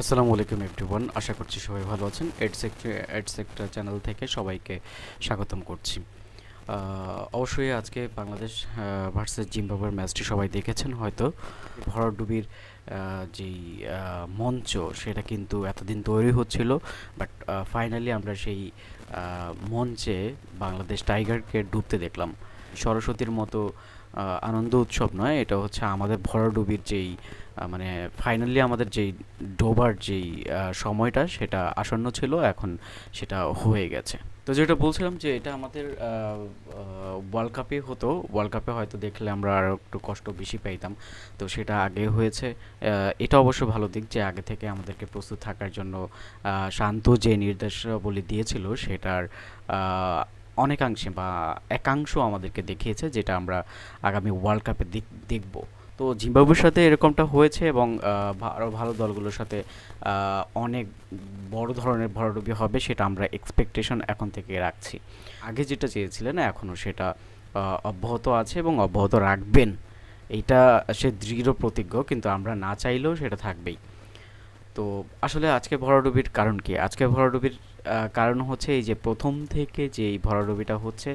আসসালামু আলাইকুম এভরিওয়ান আশা করছি সবাই ভালো আছেন। এড সেক্টর সেক্টর চ্যানেল থেকে সবাইকে স্বাগতম করছি। অবশ্যই আজকে বাংলাদেশ ভার্সেস জিম্বাবুয়ের ম্যাচটি সবাই দেখেছেন হয়তো। ভরডুবির যেই মঞ্চ, সেটা কিন্তু এতদিন তৈরি হচ্ছিল। বাট ফাইনালি আমরা সেই মঞ্চে বাংলাদেশ টাইগারকে ডুবতে দেখলাম। সরস্বতীর মতো আনন্দ উৎসব নয়, এটা হচ্ছে আমাদের ভরাডুবির যেই মানে ফাইনালি আমাদের যেই ডোবার যেই সময়টা সেটা আসন্ন ছিল, এখন সেটা হয়ে গেছে। তো যেটা বলছিলাম যে এটা আমাদের ওয়ার্ল্ড কাপে হতো ওয়ার্ল্ড কাপে হয়তো দেখলে আমরা আরও একটু কষ্ট বেশি পাইতাম। তো সেটা আগে হয়েছে এটা অবশ্য ভালো দিক যে আগে থেকে আমাদেরকে প্রস্তুত থাকার জন্য শান্ত যে নির্দেশাবলী দিয়েছিল সেটার অনেকাংশে বা একাংশ আমাদেরকে দেখিয়েছে, যেটা আমরা আগামী ওয়ার্ল্ড কাপে দেখব। তো জিম্বাবুয়ের সাথে এরকমটা হয়েছে এবং আরও ভালো দলগুলোর সাথে অনেক বড় ধরনের ভরাডুবি হবে সেটা আমরা এক্সপেকটেশন এখন থেকে রাখছি। আগে যেটা চেয়েছিলেন, এখনও সেটা অব্যাহত আছে এবং অব্যাহত রাখবেন। এইটা সে দৃঢ় প্রতিজ্ঞ, কিন্তু আমরা না চাইলেও সেটা থাকবেই। তো আসলে আজকে ভরাডুবির কারণ কি? আজকে ভরাডুবির কারণ হচ্ছে এই যে প্রথম থেকে যে এই ভরাডুবিটা হচ্ছে,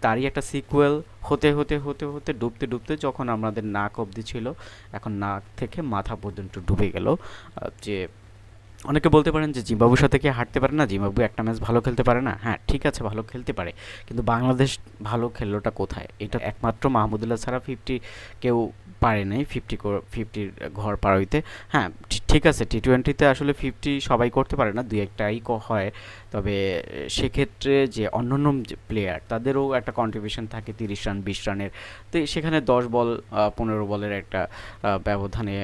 তারই একটা সিকুয়েল হতে হতে হতে হতে, ডুবতে ডুবতে যখন আমাদের নাক অবধি ছিল, এখন নাক থেকে মাথা পর্যন্ত ডুবে গেল। যে অনেকে বলতে পারেন যে জিম্বাবুর সাথে কি হাঁটতে পারে না? জিম্বাবু একটা ম্যাচ ভালো খেলতে পারে না? হ্যাঁ ঠিক আছে, ভালো খেলতে পারে। কিন্তু বাংলাদেশ ভালো খেললোটা কোথায়? এটা একমাত্র মাহমুদুল্লাহ ছাড়া ফিফটি কেউ পারে নাই ফিফটি ফিফটির ঘর পার হইতে। হ্যাঁ ঠিক আছে টি টোয়েন্টিতে আসলে ফিফটি সবাই করতে পারে না, দুই একটাই হয়। তবে সেক্ষেত্রে যে অন্য যে প্লেয়ার তাদেরও একটা কন্ট্রিবিউশন থাকে তিরিশ রান বিশ রানের তো সেখানে দশ বল পনেরো বলের একটা ব্যবধানে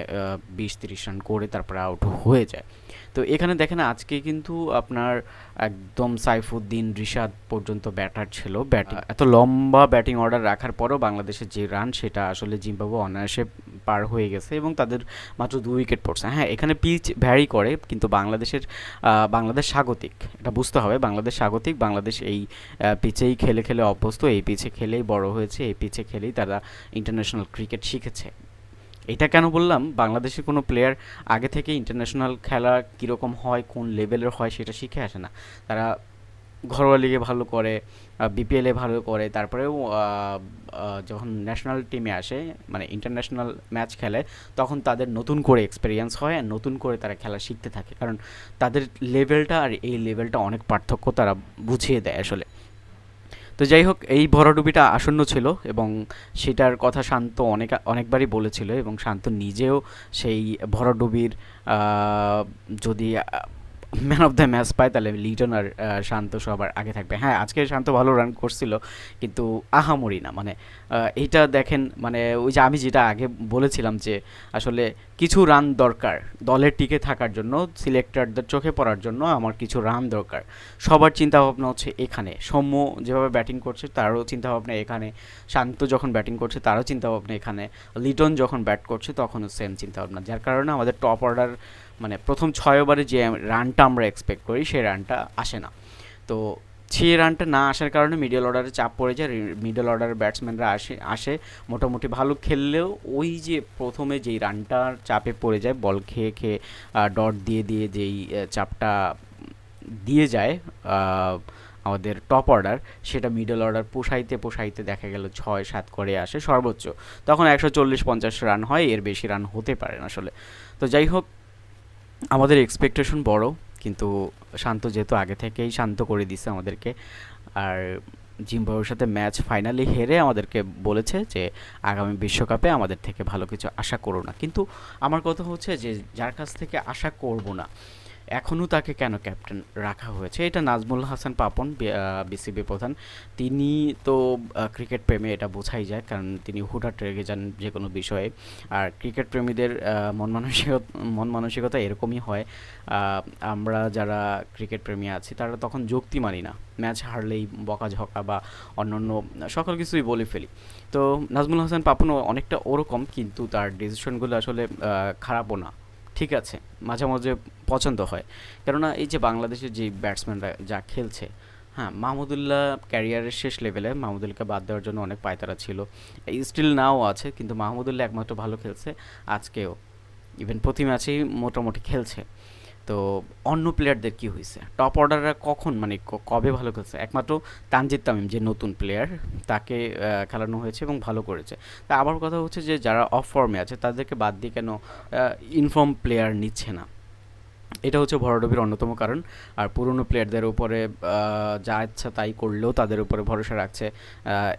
বিশ, তিরিশ রান করে তারপরে আউট হয়ে যায়। তো এখানে দেখেন আজকে কিন্তু আপনার একদম সাইফুদ্দিন রিশাদ পর্যন্ত ব্যাটার ছিল ব্যাটিং। এত লম্বা ব্যাটিং অর্ডার রাখার পরও বাংলাদেশের যে রান সেটা আসলে জিম্বাবু অনায়াসে পার হয়ে গেছে এবং তাদের মাত্র দুই উইকেট পড়ছে। হ্যাঁ এখানে পিচ ভ্যারি করে কিন্তু বাংলাদেশের বাংলাদেশ স্বাগতিক। এটা বুঝতে হবে বাংলাদেশ স্বাগতিক বাংলাদেশ এই পিচেই খেলে খেলে অভ্যস্ত এই পিচে খেলেই বড় হয়েছে এই পিচে খেলেই তারা ইন্টারন্যাশনাল ক্রিকেট শিখেছে। এটা কেন বললাম? বাংলাদেশের কোনো প্লেয়ার আগে থেকে ইন্টারন্যাশনাল খেলা কীরকম হয়, কোন লেভেলের হয় সেটা শিখে আসে না। তারা ঘরোয়া লিগে ভালো করে বিপিএলে ভালো করে, তারপরেও যখন ন্যাশনাল টিমে আসে মানে ইন্টারন্যাশনাল ম্যাচ খেলে, তখন তাদের নতুন করে এক্সপিরিয়েন্স হয় আর নতুন করে তারা খেলা শিখতে থাকে। কারণ তাদের লেভেলটা আর এই লেভেলটা অনেক পার্থক্য তারা বুঝিয়ে দেয় আসলে। তো যাই হোক এই ভরাডুবিটা আসন্ন ছিল এবং সেটার কথা শান্ত অনেক, অনেকবারই বলেছিল এবং শান্ত নিজেও সেই ভরাডুবির যদি ম্যান অফ দ্য ম্যাচ পায় তাহলে লিটন আর শান্ত সবার আগে থাকবে। হ্যাঁ আজকে শান্ত ভালো রান করছিল, কিন্তু আহামরি না। মানে এইটা দেখেন মানে ওই যে আমি যেটা আগে বলেছিলাম যে, আসলে কিছু রান দরকার দলের টিকে থাকার জন্য সিলেক্টরদের চোখে পড়ার জন্য আমার কিছু রান দরকার। সবার চিন্তাভাবনা হচ্ছে এখানে। সৌম্য যেভাবে ব্যাটিং করছে, তারও চিন্তাভাবনা এখানে। শান্ত যখন ব্যাটিং করছে, তারও চিন্তাভাবনা এখানে। লিটন যখন ব্যাট করছে, তখনও সেম চিন্তাভাবনা। যার কারণে আমাদের টপ অর্ডার মানে প্রথম ছয় ওভারে যে রানটা আমরা এক্সপেক্ট করি, সেই রানটা আসে না। তো সেই রানটা না আসার কারণে মিডল অর্ডারে চাপ পড়ে যায় মিডল অর্ডারের ব্যাটসম্যানরা আসে আসে। মোটামুটি ভালো খেললেও ওই যে প্রথমে যেই রানটার চাপে পড়ে যায় বল খেয়ে খেয়ে ডট দিয়ে দিয়ে যেই চাপটা দিয়ে যায় আমাদের টপ অর্ডার সেটা মিডল অর্ডার পোষাইতে পোষাইতে দেখা গেল ছয়, সাত করে আসে সর্বোচ্চ। তখন একশো চল্লিশ, পঞ্চাশ রান হয়, এর বেশি রান হতে পারে না আসলে। তো যাই হোক আমাদের এক্সপেকটেশন বড়, কিন্তু শান্ত যেহেতু আগে থেকেই শান্ত করে দিছে আমাদেরকে। আর জিম্বাবুয়ের সাথে ম্যাচ ফাইনালি হেরে আমাদেরকে বলেছে যে, আগামী বিশ্বকাপে আমাদের থেকে ভালো কিছু আশা করো না। কিন্তু আমার কথা হচ্ছে যে, যার কাছ থেকে আশা করব না এখনও তাকে কেন ক্যাপ্টেন রাখা হয়েছে? এটা নাজমুল হাসান পাপন বিসিবি প্রধান। তিনি তো ক্রিকেট প্রেমে এটা বোঝাই যায়, কারণ তিনি হুটহাট রেগে যান যে কোনো বিষয়ে। আর ক্রিকেট প্রেমীদের মন মানসিকতা মন মানসিকতা এরকমই হয়। আমরা যারা ক্রিকেট প্রেমী আছি, তারা তখন যুক্তি মানি না। ম্যাচ হারলেই বকাঝকা বা অন্যান্য সকল কিছুই বলে ফেলি। তো নাজমুল হাসান পাপনও অনেকটা ওরকম, কিন্তু তার ডিসিশনগুলো আসলে খারাপও না। ঠিক আছে, মাঝে মাঝে পছন্দ হয়। কেননা এই যে বাংলাদেশের যে ব্যাটসম্যানরা যা খেলছে হ্যাঁ মাহমুদুল্লাহ ক্যারিয়ারের শেষ লেভেলে মাহমুদুল্লাহকে বাদ দেওয়ার জন্য অনেক পায়তারা ছিল। স্টিল নাও আছে, কিন্তু মাহমুদুল্লাহ একমাত্র ভালো খেলছে, আজকেও। ইভেন প্রতি ম্যাচেই মোটামুটি খেলছে। তো অন্য প্লেয়ারদের কি হয়েছে? টপ অর্ডাররা কখন? মানে কবে ভালো খেলছে? একমাত্র তানজিদ তামিম, যে নতুন প্লেয়ার তাকে খেলানো হয়েছে এবং ভালো করেছে। তা আবার কথা হচ্ছে যে যারা অফ ফর্মে আছে, তাদেরকে বাদ দিয়ে কেন ইনফর্ম প্লেয়ার নিচ্ছে না? এটা হচ্ছে ভরাডুবির অন্যতম কারণ। আর পুরনো প্লেয়ারদের উপরে যা ইচ্ছা তাই করলেও তাদের উপরে ভরসা রাখছে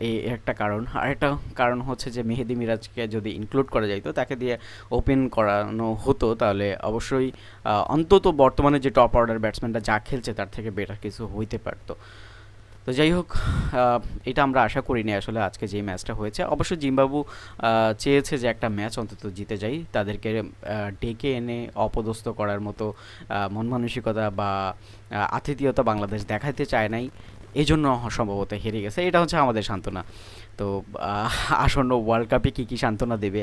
এই একটা কারণ। আর একটা কারণ হচ্ছে যে মেহেদি মিরাজকে যদি ইনক্লুড করা যাইতো, তাকে দিয়ে ওপেন করানো হতো, তাহলে অবশ্যই অন্তত বর্তমানে যে টপ অর্ডার ব্যাটসম্যানরা যা খেলছে, তার থেকে বেটার কিছু হইতে পারতো। তো যাই হোক এটা আমরা আশা করিনি আসলে আজকে যে ম্যাচটা হয়েছে। অবশ্য জিম্বাবু চেয়েছে যে একটা ম্যাচ অন্তত জিতে যাই। তাদেরকে ডেকে এনে অপদস্থ করার মতো মন মানসিকতা বা আতিথেয়তা বাংলাদেশ দেখাতে চায় নাই। এই জন্য সম্ভবত হেরে গেছে। এটা হচ্ছে আমাদের সান্ত্বনা। তো আসন্ন ওয়ার্ল্ড কাপে কী কী সান্ত্বনা দেবে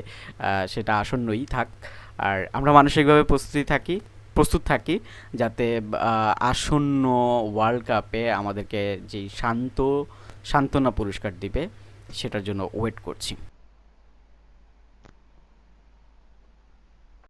সেটা আসন্নই থাক। আর আমরা মানসিকভাবে প্রস্তুতি থাকি। প্রস্তুত থাকি যাতে আসন্ন ওয়ার্ল্ড কাপে আমাদেরকে যেই শান্ত, সান্ত্বনা পুরস্কার দিবে, সেটার জন্য ওয়েট করছি।